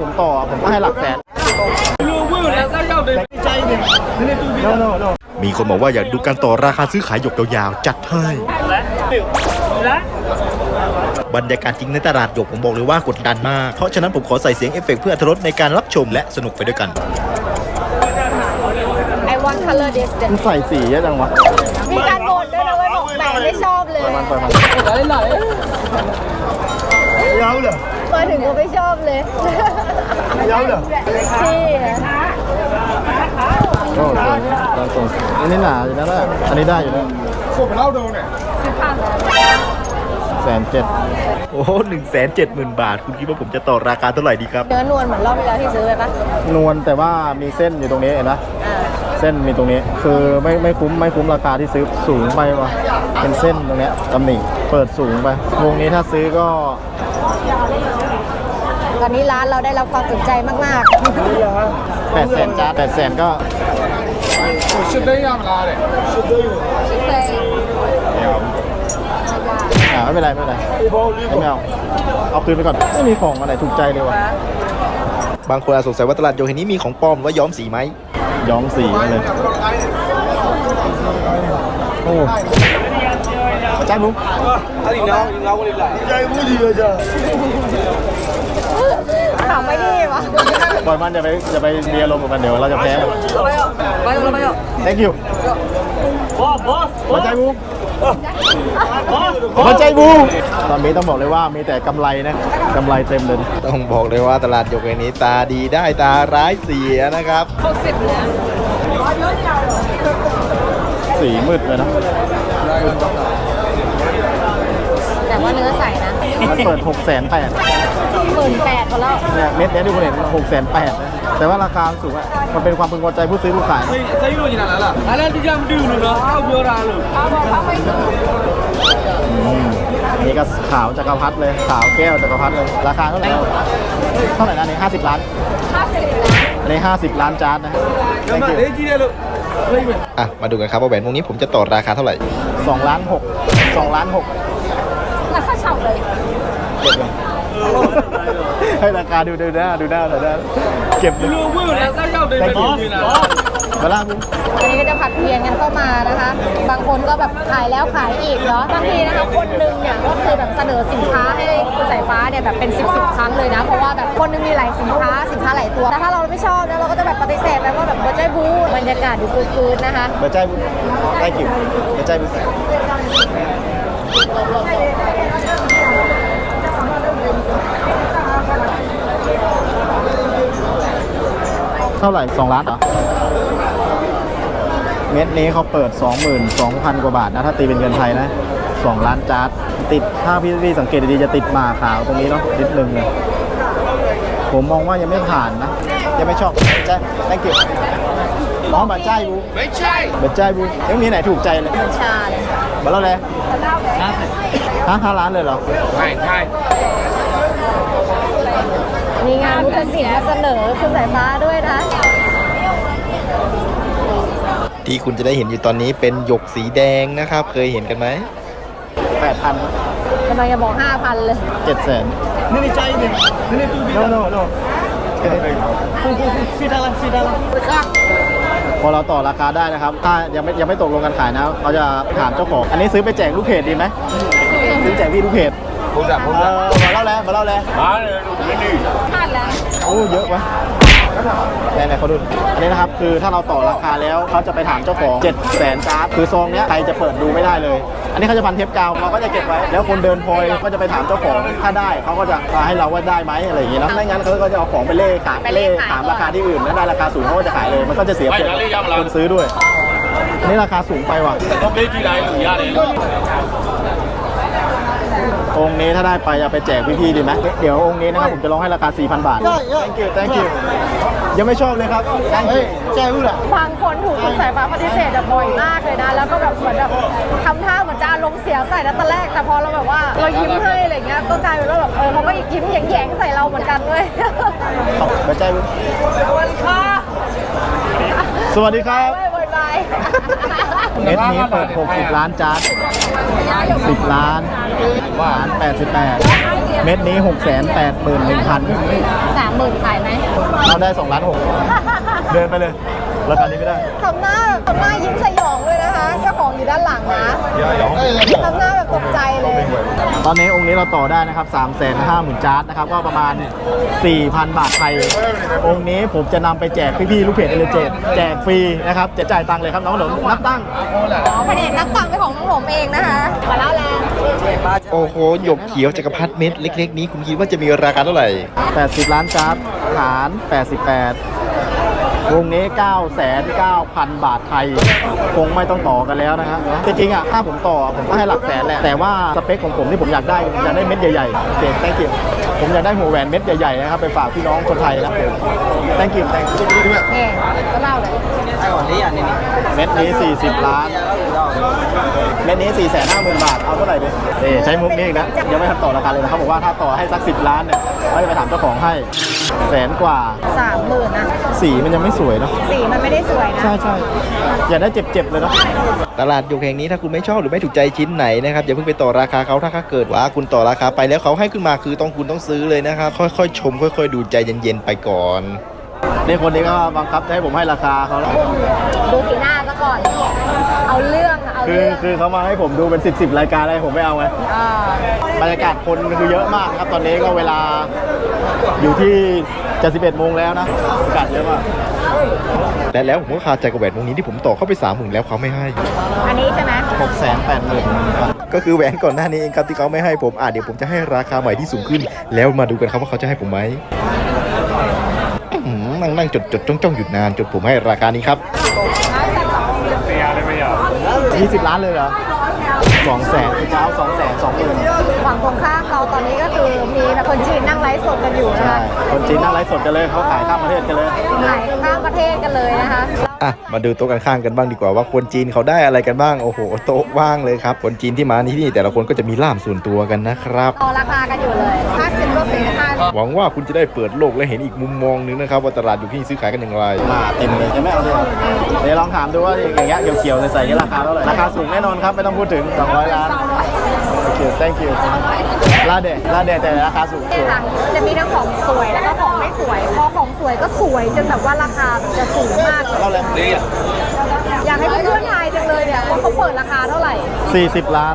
ผมต่อผมก็ให้หลักแสนมีคนบอกว่าอยากดูการต่อราคาซื้อขายหยกยาวๆ จัดให้บรรยากาศจริงในตลาดหยกผมบอกเลยว่ากดดันมาก เพราะฉะนั้นผมขอใส่เสียงเอฟเฟกต์เพื่ออรรถรสในการรับชมและสนุกไปด้วยกัน I want color this มันใส่สีเยอะจังวะ มีการโบ่นด้วยนะเว้ยบอกแหมไม่ชอบ เลย มันเปิดมันมาถึงก็ไม่ชอบเลยที่โอ้สวยตอนส่งอันนี้หนาอยู่นะแหละอันนี้ได้อยู่นะแสนเจ็ดโอ้หนึ่งแสนเจ็ดหมื่นบาท คุณคิดว่าผมจะต่อราคาเท่าไหร่ดีครับ เนื้อนวลเหมือนรอบที่แล้วที่ซื้อไปปะนวลแต่ว่ามีเส้นอยู่ตรงนี้เห็นไหมอ่า เส้นมีตรงนี้ คือไม่ไม่คุ้มไม่คุ้มราคาที่ซื้อสูงไปว่ะเป็นเส้นตรงเนี้ยตำหนิเปิดสูงไปวงนี้ถ้าซื้อก็ตอนนี้ร้านเราได้รับความสนใจมากแปดแสนจ้าแปดแสนก็ๆชิปเลยอ่าไม่เป็นไรไม่เป็นไรไม่เอาเอาคืนไปก่อนไม่มีของอะไรถูกใจเลยว่ะ บางคนอาจสงสัยว่าตลาดหยกแห่งนี้มีของปลอมหรือว่าย้อมสีไหมย้อมสีมาเลยโอ้จ้าบุ้งถามไม่ดีวะปล่อยมันจะไปจะไปเบียร์ลมกับมันเดี๋ยวเราจะแพ้มัน thank you หัวใจบูม หัวใจบูมตอนนี้ต้องบอกเลยว่ามีแต่กำไรนะกำไรเต็มเลย ต้องบอกเลยว่าตลาดหยกแห่งนี้ตาดีได้ตาร้ายเสียนะครับ สีมืดเลยนะ แต่ว่าเนื้อใสนะมันเปิด6กแสนแปดหมื่นแปดพอแล้วเนี่ยเม็ดเนี้ยที่คุณเห็นหกแสนแปดนะ แต่ว่าราคาสูงอะมันเป็นความพึงพอใจผู้ซื้อผู้ขาย sayur je nak lah. Alah tu jam dulu dah. Kau งเนา lu. อืมอันนี้ก็ขาวจักรพรรดิเลย ขาวแก้วจักรพรรดิเลย ราคาเท่าไหร่เท่าไหร่นะอันนี่ห้าสิบล้านในห้าสิบล้านจานนะ Gambar Thank you. lagi dia อะ มาดูกันครับว่าแหวนวงนี้ผมจะต่อราคาเท่าไหร่ สองล้านหกสองล้านหก เก็บเลย ให้ราคาดูดูหน้าดูหน้าหน่อยนะเก็บเลยรู้วืดแล้วก็ชอบเดินไปดูนี่นะมาล่าคุอันนี้ก็จะผัดเพียนกันเข้ามานะคะ บางคนก็แบบขายแล้วขายอีกเนาะบางทีนะคะคนหนึ่งเนี่ยก็เคยแบบเสนอสินค้าให้คุณสายฟ้าเนี่ยแบบเป็นสิบสิบครั้งเลยนะ เพราะว่าแบบคนนึงมีหลายสินค้าสินค้าหลายตัวแต่ถ้าเราไม่ชอบเนี่ยเราก็จะแบบปฏิเสธไปว่าแบบบ่ใจบูบรรยากาศดูคืนๆนะคะ มาใจบุญได้กิ่มาใจบุญ เท่าไหร่สองล้านเหรอเม็ดนี้เขาเปิด 22,000 กว่าบาทนะ ถ้าตีเป็นเงินไทยนะ 2 ล้านจาร์ดติดถ้าพี่พี่สังเกตดีๆจะติดหมาขาวตรงนี้เนาะนิดนึงเลยผมมองว่ายังไม่ผ่านนะ ยังไม่ชอบใช่ thank you อ๋อบัตรใจบูไม่ใช่บัตรใจบูยังมีไหนถูกใจเลยเหมือนชาเลยมาแล้วเลยฮะห้าล้านเลยเหรอ มีงานมุกศิลป์มาเสนอคุณสายฟ้าด้วยนะ ที่คุณจะได้เห็นอยู่ตอนนี้เป็นหยกสีแดงนะครับ เคยเห็นกันไหมแปดพันทำไมจะบอกห้าพันเลย เจ็ดแสนนี่ในใจเนี่ยนี่ในตู้พี่โนโนโนฟูฟูฟูฟีดาลังฟีดาลังพอเราต่อราคาได้นะครับ ถ้ายังไม่ยังไม่ตกลงกันขายนะเขาจะถามเจ้าของ อันนี้ซื้อไปแจกลูกเพจดีไหมซื้อแจกพี่ลูกเพจดแบบพูดแบมาเล่าแล้วมาเล่าแล้วมาเลย ขาดแล้วโอ้เยอะวะไหนๆเขาดูอันนี้นะครับคือถ้าเราต่อราคาแล้วเขาจะไปถามเจ้าของ 7 0 0 0 0 0การ์ดคือซองเนี้ยใครจะเปิดดูไม่ได้เลย อันนี้เขาจะพันเทปกาวเราก็จะเก็บไว้ แล้วคนเดินพลอยก็จะไปถามเจ้าของถ้าได้เขาก็จะมาให้เราว่าได้ไหมอะไรอย่างเงี้ยนะไม่งั้นเขาก็จะเอาของไปเล่ขายไปเล่ถามราคาที่อื่นแล้วได้ราคาสูงเขาก็จะขายเลยมันก็จะเสียเปรียบคนซื้อด้วยนี่ราคาสูงไปว่ะต้องเล่ที่ไรหรือยาเลย นี้ถ้าได้ไปจะไปแจกพี่ๆดีไหมเดี๋ยวองค์นี้นะครับผมจะลองให้ราคา 4,000 บาท thank you thank you ยังไม่ชอบเลยครับ thank you แจ้รู้แหละบางคนถูกคุณสายฟ้าปฏิเสธแบบบ่อยมากเลยนะ แล้วก็แบบเหมือนแบบทำท่าเหมือนจะอารมณ์เสียใส่นะตอนแรก แต่พอเราแบบว่าเรายิ้มให้อะไรเงี้ย ก็กลายเป็นว่าแบบเออเขาก็ยิ้มแย้งๆใส่เราเหมือนกันด้วยขอบหัวใจบุสวัสดีครับไม่บายบายเม็ดนี้เปิด 60 ล้านจาน10 ล้าน หวาน 88 เม็ดนี้ 6 8 1 0 0 0สามามหมื่นขายไหมเราได้2ล้านหกเดินไปเลยราคานี้ไม่ได้ ทำหน้าแบบทำหน้ายิ้มสยองเลย นะคะเจ้าของอยู่ด้านหลังนะทำหน้าแบบตกใจเลย ตอนนี้องค์นี้เราต่อได้นะครับ3 5 0 0 0 0จาร์ดนะครับ ก็ประมาณ 4,000 บาทไทย องค์นี้ผมจะนำไปแจกพี่ๆลูกเพจเอเลเจแจกฟรีนะครับ จะจ่ายตังค์เลยครับน้องหนมนับตั้งอ๋อแผนกนับตังค์เป็นของน้องผมเองนะคะมาแล้วแหละโอ้โห หยกเขียวจักรพรรดิเม็ดเล็ก ๆ นี้ คุณคิดว่าจะมีราคาเท่าไหร่ 80 ล้านจาร์ดฐาน88 วงนี้ 9,900 บาทไทย คงไม่ต้องต่อกันแล้วนะฮะจริงๆอะถ้าผมต่อผมก็ให้หลักแสนแหละ แต่ว่าสเปคของผมที่ผมอยากได้ผมอยากได้เม็ดใหญ่ๆโอเค thank you ผมอยากได้หัวแหวนเม็ดใหญ่ๆนะครับไปฝากพี่น้องคนไทยนะ thank you thank you นี่ก็เล่าเลยเม็ดนี้ 40 ล้าน เม็ดนี้ 4 5 0 0 0 0 บาท เอาเท่าไหร่ดีเอ๊ใช้มุกนี้อีกนะยังไม่ทันต่อราคาเลยนะครับบอกว่าถ้าต่อให้สัก 10 ล้านเนี่ยเขาจะไปถามเจ้าของให้แสนกว่า สามหมื่นนะสีมันยังไม่สวยเนาะสีมันไม่ได้สวยนะ ใช่ใช่อยากได้เจ็บๆเลยเนาะตลาดหยกแห่งนี้ถ้าคุณไม่ชอบหรือไม่ถูกใจชิ้นไหนนะครับอย่าเพิ่งไปต่อราคาเขาถ้าเกิดว่าคุณต่อราคาไปแล้วเขาให้ขึ้นมาคือต้องคุณต้องซื้อเลยนะครับค่อยๆ ชม ค่อย ๆ ดูใจเย็นๆไปก่อนนี่คนนี้ก็บังคับจะให้ผมให้ราคาเขาแล้วดูสีหน้าซะก่อน เอาเรื่องอะเอา คือเรื่องคือเขามาให้ผมดูเป็น 10 10รายการอะไรผมไม่เอาไงอ่าบรรยากาศคนคือเยอะมากครับ ตอนนี้ก็เวลาอยู่ที่จะ11โมงแล้วนะอากาศเยอะมากและแล้วผมก็คาใจกับแหวนวงนี้ที่ผมต่อเข้าไปสามหมื่นแล้วเขาไม่ให้ อันนี้ใช่ไหม6 8 0 0 0 0 ก็คือแหวนก่อนหน้านี้เองครับที่เขาไม่ให้ผมอะเดี๋ยวผมจะให้ราคาใหม่ที่สูงขึ้น แล้วมาดูกันครับว่าเขาจะให้ผมไหมอื้อหือนั่งนั่งจดจดจ้องจ้องหยุดนานจนผมให้ราคานี้ครับ 20 ล้านเลยเหรอสองแสนเช้าสองแสนสองหมื่นฝั่งตรงข้ามเราตอนนี้ก็คือมีแบบคนจีนนั่งไลฟ์สดกันอยู่นะใช่คะคนจีนนั่งไลฟ์สดกันเลยเขาขายข้ามประเทศกันเลยขายข้ามประเทศกันเลยนะคะอะมาดูโต๊ะกันข้างกันบ้างดีกว่าว่าคนจีนเขาได้อะไรกันบ้างโอ้โหโต๊ะว่างเลยครับคนจีนที่มาที่นี่แต่ละคนก็จะมีล่ามส่วนตัวกันนะครับต่อราคากันอยู่เลยห้าสิบก็เป็น ห้าหวังว่าคุณจะได้เปิดโลกและเห็นอีกมุมมองหนึงนะครับว่าตลาดอยู่ที่นี่ซื้อขายกันอย่างไรมาเต็มเลยยังไม่เอาเลยเดี๋ยวลองถามดูว่าอย่างเงี้ยเขียวๆใส่ๆนี่ราคาเท่าไหร่ราคาสูงแน่นอนครับไม่ต้องพูดถึง 200 ล้านโอเค thank you ลาเดะลาเดะแต่ราคาสูงเนี่ยค่ะจะมีทั้งของสวยแล้วก็ของไม่สวยพอของสวยก็สวยจนแบบว่าราคาจะสูงมากเท่าไหร่อยากให้เพื่อนๆทายจังเลยเนี่ยว่าเขาเปิดราคาเท่าไหร่ 40 ล้าน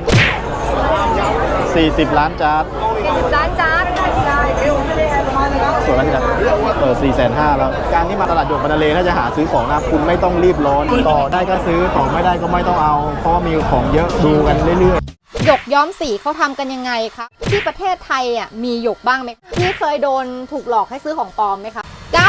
40 ล้านจาร์ด70ล้านจาน ส่วนนั้นจะเออ4 5 0 0แล้ว การที่มาตลาดหยกบรรเลถ้าจะหาซื้อของนะคุณไม่ต้องรีบร้อน ต่อได้ก็ซื้อของไม่ได้ก็ไม่ต้องเอา เพราะว่ามีของเยอะดูกันเรื่อยๆหยกย้อมสีเขาทำกันยังไงคะที่ประเทศไทยอะมีหยกบ้างไหมพี่เคยโดนถูกหลอกให้ซื้อของปลอมไหมคะ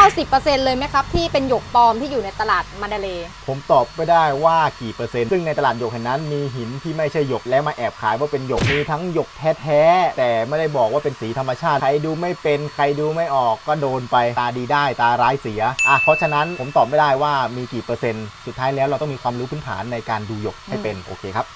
90%เลยไหมครับ ที่เป็นหยกปลอมที่อยู่ในตลาดมาดาเลย์ผมตอบไม่ได้ว่ากี่เปอร์เซ็นต์ ซึ่งในตลาดหยกแห่งนั้นมีหินที่ไม่ใช่หยกแล้วมาแอบขายว่าเป็นหยก มีทั้งหยกแท้ๆ แต่ไม่ได้บอกว่าเป็นสีธรรมชาติ ใครดูไม่เป็น ใครดูไม่ออกก็โดนไป ตาดีได้ตาร้ายเสีย อะ เพราะฉะนั้นผมตอบไม่ได้ว่ามีกี่เปอร์เซ็นต์ สุดท้ายแล้วเราต้องมีความรู้พื้นฐานในการดูหยกให้เป็น โอเคครับ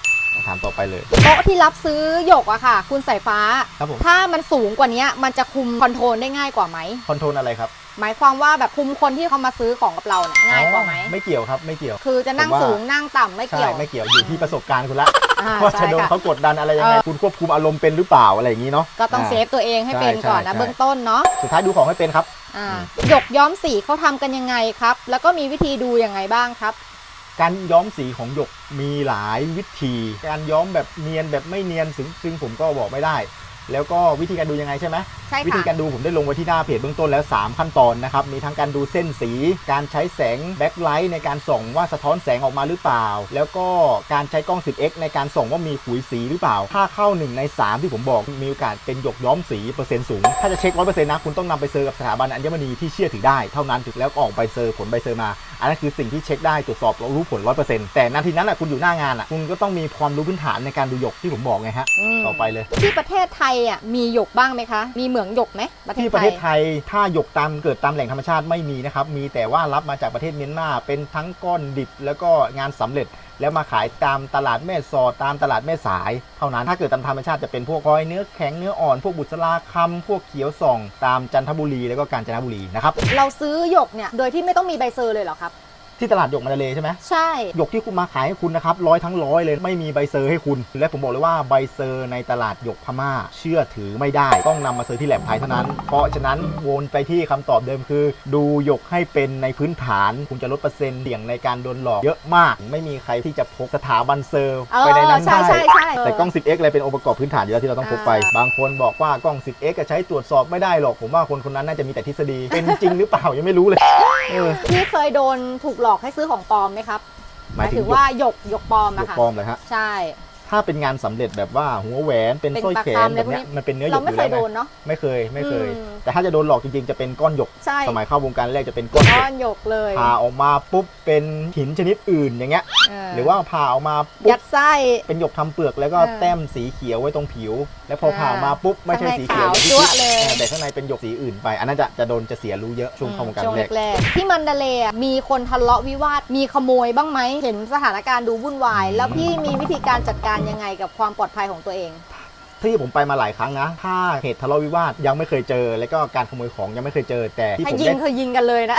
ถามต่อไปเลย โต๊ะที่รับซื้อหยกอะค่ะ คุณสายฟ้า ครับผม ถ้ามันสูงกว่านี้มันจะคุมคอนโทรลได้ง่ายกว่าไหม คอนโทรลอะไรครับ หมายความว่าแบบคุมคนที่เขามาซื้อของกับเราเนี่ยง่ายกว่าไหมอ๋อไม่เกี่ยวครับไม่เกี่ยว คือจะนั่งผมว่าสูงนั่งต่ำไม่ใช่เกี่ยวไม่เกี่ยวอยู่ที่ประสบการณ์คุณละอ่าว่าใช่จะโดนค่ะ เขากดดันอะไรยังไงเออคุณควบคุมอารมณ์เป็นหรือเปล่าอะไรอย่างนี้เนาะก็ต้องา เซฟตัวเองให้เป็นใช่ก่อนนะใช่ เบื้องต้นเนาะสุดท้ายดูของให้เป็นครับ อ่าหยกย้อมสีเขาทำกันยังไงครับ แล้วก็มีวิธีดูยังไงบ้างครับ การย้อมสีของหยกมีหลายวิธี การย้อมแบบเนียนแบบไม่เนียนซึ่งซึ่งผมก็บอกไม่ได้ แล้วก็วิธีการดูยังไงใช่ไหมใช่ค่ะ วิธีการดูผมได้ลงไว้ที่หน้าเพจเบื้องต้นแล้ว 3 ขั้นตอนนะครับ มีทั้งการดูเส้นสี การใช้แสงแบ็คไลท์ในการส่องว่าสะท้อนแสงออกมาหรือเปล่า แล้วก็การใช้กล้อง 10x ในการส่องว่ามีขุยสีหรือเปล่า ถ้าเข้า 1 ใน 3 ที่ผมบอก มีโอกาสเป็นหยกย้อมสีเปอร์เซ็นต์สูง ถ้าจะเช็ค100%นะคุณต้องนำไปเซอร์กับสถาบันอัญมณีที่เชื่อถือได้เท่านั้นถึงแล้วก็ออกใบเซอร์ผลใบเซอร์มา อันนั้นคือสิ่งที่เช็คได้ตรวจสอบรู้ผล100%แต่นาทีนั้นแหละคุณอยู่หน้างานอะคุณก็ต้องมีความรู้พื้นฐานในการดูหยกที่ผมบอกไงฮะอืมต่อไปเลย ที่ประเทศไทยอะมีหยกบ้างไหมคะ มีเหมืองหยกไหมประเทศที่ไทประเทยศไทยถ้าหยกตามเกิดตามแหล่งธรรมชาติไม่มีนะครับ มีแต่ว่ารับมาจากประเทศเมียนมาเป็นทั้งก้อนดิบแล้วก็งานสำเร็จ แล้วมาขายตามตลาดแม่สอดตามตลาดแม่สาย เท่านั้นถ้าเกิดตามธรรมชาติจะเป็นพวกร้อยเนื้อแข็งเนื้ออ่อนพวกบุษราคำพวกเขียวส่อง ตามจันทบุรีแล้วก็กาญจนบุรีนะครับเราซื้อหยกเนี่ยโดยที่ไม่ต้องมีใบเซอร์เลยเหรอครับ ที่ตลาดหยกมาเลใช่ไหมใช่ หยกที่คุณมาขายให้คุณนะครับร้อยทั้งร้อยเลยไม่มีใบเซอร์ให้คุณ และผมบอกเลยว่าใบเซอร์ในตลาดหยกพม่า เชื่อถือไม่ได้ ต้องนำมาเซอร์ที่แหลมไทยเท่านั้น เพราะฉะนั้นวนไปที่คำตอบเดิมคือ ดูหยกให้เป็นในพื้นฐาน คุณจะลดเปอร์เซ็นต์เสี่ยงในการโดนหลอกเยอะมาก ไม่มีใครที่จะพกสถาบันเซอร์เออไปในนั้นใช่ได้ใช่ใช่ แต่กล้อง 10x อะไรเป็นองค์ประกอบพื้นฐานอยู่แล้วที่เราต้องพกไปอ่าบางคนบอกว่ากล้อง 10x ก็ใช้ตรวจสอบไม่ได้หรอกผมว่าคนคนนั้นน่าจะมีแต่ทฤษฎีเป็นจริงหรือเปล่ายังไม่รู้เลย เออพี่เคยโดนถูกหลอกให้ซื้อของปลอมไหมครับหมายถึงถึงว่าหยกหยกปลอมหยอะกค่ะ ปลอมเลยฮะ ใช่ ถ้าเป็นงานสำเร็จแบบว่าหัวแหวนเป็นเป็นสร้อยปากแขกานแบบเนี้ยอะไรพวกนี้ มันเป็นเนื้อหยเรากอไม่ยู่เคแล้ยวโดไงนเนาะ ไม่เคยไม่เคย อืม แต่ถ้าจะโดนหลอกจริงๆจะเป็นก้อนหยก ใช่สมัยเข้าวงการแรกจะเป็นก้อนหยก้กอนหยกเลยผ่าออกมาปุ๊บเป็นหินชนิดอื่นอย่างเงี้ย เหรือว่าผ่าออกมาปุ๊ยับดไส้ เป็นหยกทำเปลือกแล้วก็เออแต้มสีเขียวไว้ตรงผิว แล้วพอเออผ่ามาปุ๊บไม่ใช่สีเขียวข้างในอย่างที่ขาวจั๊วคิดเลย ออแต่ข้างในเป็นหยกสีอื่นไป อันนั้นจะจะโดนจะเสียรู้เยอะช่วงเข้าวงการช่วงแรก แรกๆที่มันดาเลย์อะมีคนทะเลาะวิวาทมีขโมยบ้างไหมเห็นสถานการณ์ดูวุ่นวาย แล้วพี่มีวิธีการจัดการยังไงกับความปลอดภัยของตัวเอง ที่ผมไปมาหลายครั้งนะ ถ้าเหตุทะเลาะวิวาทยังไม่เคยเจอ แล้วก็การขโมยของยังไม่เคยเจอ แต่ที่ให้ผมยิได้งคือยิงกันเลยนะ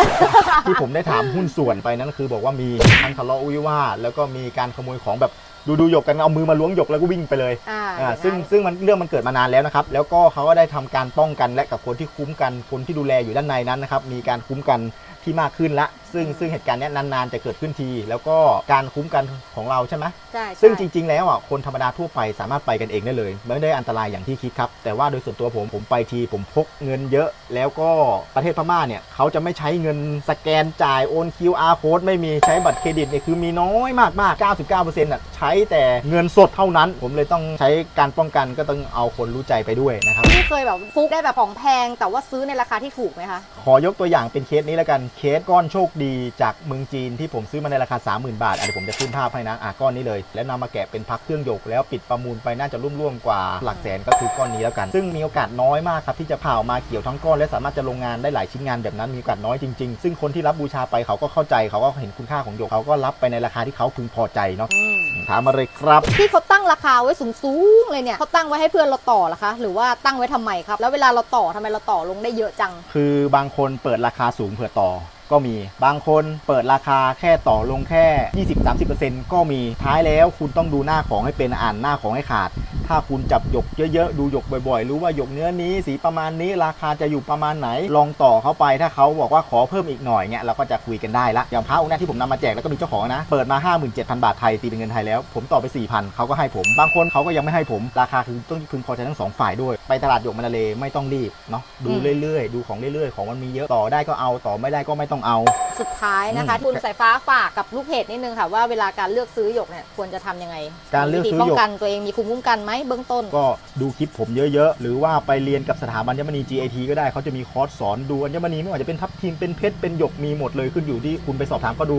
ที่ผมได้ถามหุ้นส่วนไปนั่นคือบอกว่ามีทั้งทะเลาะวิวาทแล้วก็มีการขโมยของแบบดูดูหยกกันเอามือมาล้วงหยกแล้วก็วิ่งไปเลยอ่าอ่าอย่างนั้นซึ่งซึ่งมันเรื่องมันเกิดมานานแล้วนะครับ แล้วก็เขาก็ได้ทำการป้องกันและกับคนที่คุ้มกันคนที่ดูแลอยู่ด้านในนั้นนะครับมีการคุ้มกันที่มากขึ้นละ ซึ่งซึ่งเหตุการณ์เนี้ยนานๆจะเกิดขึ้นที แล้วก็การคุ้มกันของเราใช่ไหม ใช่ซึ่งจใช่ริง ๆ แล้วอะคนธรรมดาทั่วไปสามารถไปกันเองได้เลยไม่ได้อันตรายอย่างที่คิดครับ แต่ว่าโดยส่วนตัวผมผมไปทีผมพกเงินเยอะ แล้วก็ประเทศพม่าเนี่ยเขาจะไม่ใช้เงินสแกนจ่ายโอน QR code ไม่มีใช้บัตรเครดิตเนี่ยคือมีน้อยมากมากๆ99%อะใช้แต่เงินสดเท่านั้น ผมเลยต้องใช้การป้องกันก็ต้องเอาคนรู้ใจไปด้วยนะครับ พี่เคยแบบฟุกได้แบบของแพง แต่ว่าซื้อในราคาที่ถูกไหมคะ ขอยกตัวอย่างเป็นเคสนี้แล้วกันเคสก้อนโชคดีจากเมืองจีนที่ผมซื้อมาในราคา 30,000 บาทอะเดี๋ยวผมจะขึ้นภาพให้นะอะก้อนนี้เลย แล้วนำมาแกะเป็นพักเครื่องหยกแล้วปิดประมูลไปน่าจะร่วมๆกว่าหลักแสนก็คือก้อนนี้แล้วกัน ซึ่งมีโอกาสน้อยมากครับที่จะผ่าออกมาเกี่ยวทั้งก้อนและสามารถจะลงงานได้หลายชิ้นงานแบบนั้นมีโอกาสน้อยจริงๆ ซึ่งคนที่รับบูชาไปเขาก็เข้าใจเขาก็เห็นคุณค่าของหยกเขาก็รับไปในราคาที่เขาพึงพอใจเนาะอืมถามมาเลยครับที่เขาตั้งราคาไว้สูงๆเลยเนี่ยเขาตั้งไว้ให้เพื่อนเราต่อเหรอคะหรือว่าตั้งไว้ทำไมครับ แล้วเวลาเราต่อทำไมเราต่อลงได้เยอะจัง คือบางคนเปิดราคาสูงเผื่อต่อก็มีบางคนเปิดราคาแค่ต่อลงแค่ 20-30%ก็มีท้ายแล้วคุณต้องดูหน้าของให้เป็นอ่านหน้าของให้ขาด ถ้าคุณจับหยกเยอะๆ ดูหยกบ่อยๆ รู้ว่าหยกเนื้อนี้สีประมาณนี้ราคาจะอยู่ประมาณไหน ลองต่อเข้าไปถ้าเขาบอกว่าขอเพิ่มอีกหน่อยเงี้ยเราก็จะคุยกันได้ละอย่างพระองค์เนี้ที่ผมนำมาแจกแล้วก็มีเจ้าของนะเปิดมา 57,000 บาทไทยตีเป็นเงินไทยแล้ว ผมต่อไป 4,000เขาก็ให้ผมบางคนเขาก็ยังไม่ให้ผมราคาคือต้องพึงพอใจทั้งสองฝ่ายด้วยไปตลาดหยกมาเลไม่ต้องรีบเนาะดูอืมเรื่อยๆ ดูของเรื่อยๆ ของมันมีเยอะต่อได้ก็เอาต่อไม่ได้ก็ไม่ต้องเอา สุดท้ายนะคะอืมคุณสายฟ้าฝากกับลูกเพจนิดนึงค่ะว่าเวลาการเลือกซื้อหยกเนี่ยควรจะทำยังไง การเลือกซื้อหยกมีวิธีป้องกันตัวเองมีภูมิคุ้มกันไหมเบื้องต้น ก็ดูคลิปผมเยอะๆ หรือว่าไปเรียนกับสถาบันอัญมณี GIT ก็ได้เขาจะมีคอร์สสอนดูอัญมณีไม่ว่าจะเป็นทับทิมเป็นเพชรเป็นหยกมีหมดเลยขึ้นอยู่ที่คุณไปสอบถามก็ดู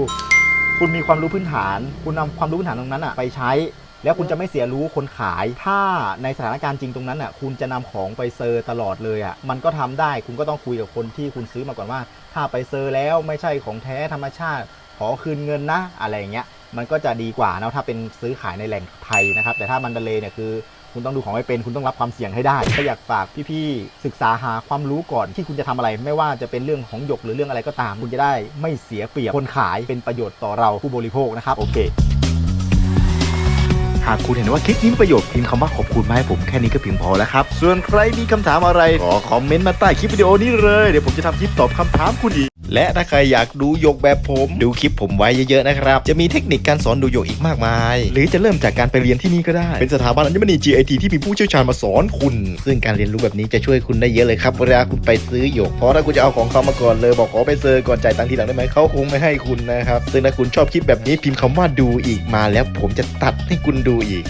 คุณมีความรู้พื้นฐาน คุณนำความรู้พื้นฐานตรงนั้นอะไปใช้ แล้วคุณจะไม่เสียรู้คนขาย ถ้าในสถานการณ์จริงตรงนั้นอะ คุณจะนำของไปเซอร์ตลอดเลยอะ มันก็ทำได้ คุณก็ต้องคุยกับคนที่คุณซื้อมาก่อนว่า ถ้าไปเซอร์แล้วไม่ใช่ของแท้ธรรมชาติ อคืนเงินนะอะไรอย่างเงี้ยมันก็จะดีกว่านะถ้าเป็นซื้อขายในแหล่งไทยนะครับ แต่ถ้ามันดเลเนี่ยคือคุณต้องดูของไม่เป็นคุณต้องรับความเสี่ยงให้ได้ก็อยากฝากพี่ๆศึกษาหาความรู้ก่อนที่คุณจะทำอะไร ไม่ว่าจะเป็นเรื่องของหยกหรือเรื่องอะไรก็ตาม คุณจะได้ไม่เสียเปรียบคนขายเป็นประโยชน์ต่อเราผู้บริโภคนะครับ โอเค หากคุณเห็นว่าคลิปนี้มีประโยชน์พิมพ์คำว่าขอบคุณมาให้ผมแค่นี้ก็เพียงพอแล้วครับ ส่วนใครมีคำถามอะไรขอคอมเมนต์มาใต้คลิปวิดีโอนี้เลยเดี๋ยวผมจะทำคลิปตอบคำถามคุณอีก และถ้าใครอยากดูหยกแบบผม ดูคลิปผมไว้เยอะๆนะครับ จะมีเทคนิคการสอนดูหยกอีกมากมาย หรือจะเริ่มจากการไปเรียนที่นี่ก็ได้ เป็นสถาบันอัญมณี GIT ที่มีผู้เชี่ยวชาญมาสอนคุณ ซึ่งการเรียนรู้แบบนี้จะช่วยคุณได้เยอะเลยครับเวลาคุณไปซื้อหยก เพราะถ้าคุณจะเอาของเขามาก่อนเลยบอกขอไปเซอร์ก่อนจ่ายตังค์ทีหลังได้ไหมเขาคงไม่ให้คุณนะครับ ซึ่งถ้าคุณชอบคลิปแบบนี้พิมพ์คำว่าดูอีกมาแล้วผมจะตัดให้คุณดูอีก